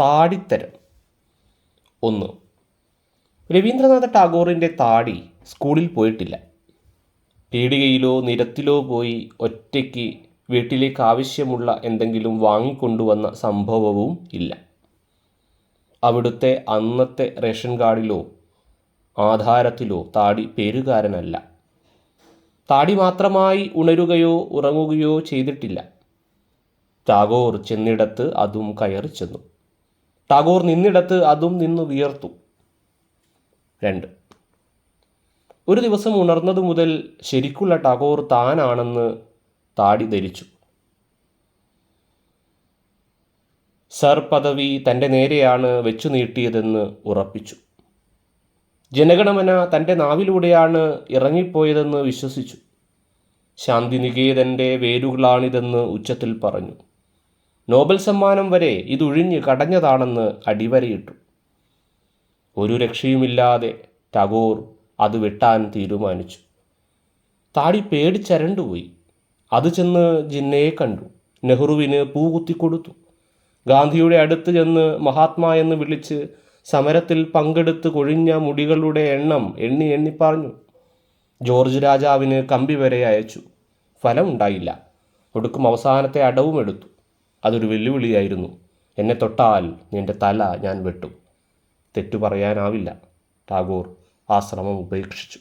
താടിത്തരം. ഒന്ന്. രവീന്ദ്രനാഥ ടാഗോറിന്റെ താടി സ്കൂളിൽ പോയിട്ടില്ല. പീടികയിലോ നിരത്തിലോ പോയി ഒറ്റയ്ക്ക് വീട്ടിലേക്ക് ആവശ്യമുള്ള എന്തെങ്കിലും വാങ്ങിക്കൊണ്ടുവന്ന സംഭവവും ഇല്ല. അവിടുത്തെ അന്നത്തെ റേഷൻ കാർഡിലോ ആധാരത്തിലോ താടി പേരുകാരനല്ല. താടി മാത്രമായി ഉണരുകയോ ഉറങ്ങുകയോ ചെയ്തിട്ടില്ല. ടാഗോർ ചെന്നിടത്ത് അതും കയറി ചെന്നു. ടാഗോർ നിന്നിടത്ത് അതും നിന്ന് വിയർത്തു. രണ്ട്. ഒരു ദിവസം ഉണർന്നതു മുതൽ ശരിക്കുള്ള ടാഗോർ താനാണെന്ന് താടി ധരിച്ചു. സർ പദവി തന്റെ നേരെയാണ് വെച്ചു നീട്ടിയതെന്ന് ഉറപ്പിച്ചു. ജനഗണമന തന്റെ നാവിലൂടെയാണ് ഇറങ്ങിപ്പോയതെന്ന് വിശ്വസിച്ചു. ശാന്തിനികേതന്റെ വേരുകളാണിതെന്ന് ഉച്ചത്തിൽ പറഞ്ഞു. നോബൽ സമ്മാനം വരെ ഇതൊഴിഞ്ഞ് കടഞ്ഞതാണെന്ന് അടിവരയിട്ടു. ഒരു രക്ഷയുമില്ലാതെ ടാഗോർ അത് വെട്ടാൻ തീരുമാനിച്ചു. താടി പേടിച്ചരണ്ടുപോയി അത് ചെന്ന് ജിന്നയെ കണ്ടു. നെഹ്റുവിന് പൂ കുത്തിക്കൊടുത്തു ഗാന്ധിയുടെ അടുത്ത് ചെന്ന് മഹാത്മാ എന്ന് വിളിച്ച് സമരത്തിൽ പങ്കെടുത്ത് കൊഴിഞ്ഞ മുടികളുടെ എണ്ണം എണ്ണി എണ്ണി പറഞ്ഞു. ജോർജ് രാജാവിന് കമ്പി വരെ അയച്ചു. ഫലമുണ്ടായില്ല ഒടുക്കും അവസാനത്തെ അടവും എടുത്തു. അതൊരു വെല്ലുവിളിയായിരുന്നു. എന്നെ തൊട്ടാൽ നിന്റെ തല ഞാൻ വെട്ടും. തെറ്റു പറയാനാവില്ല. ടാഗോർ ആ ശ്രമം ഉപേക്ഷിച്ചു.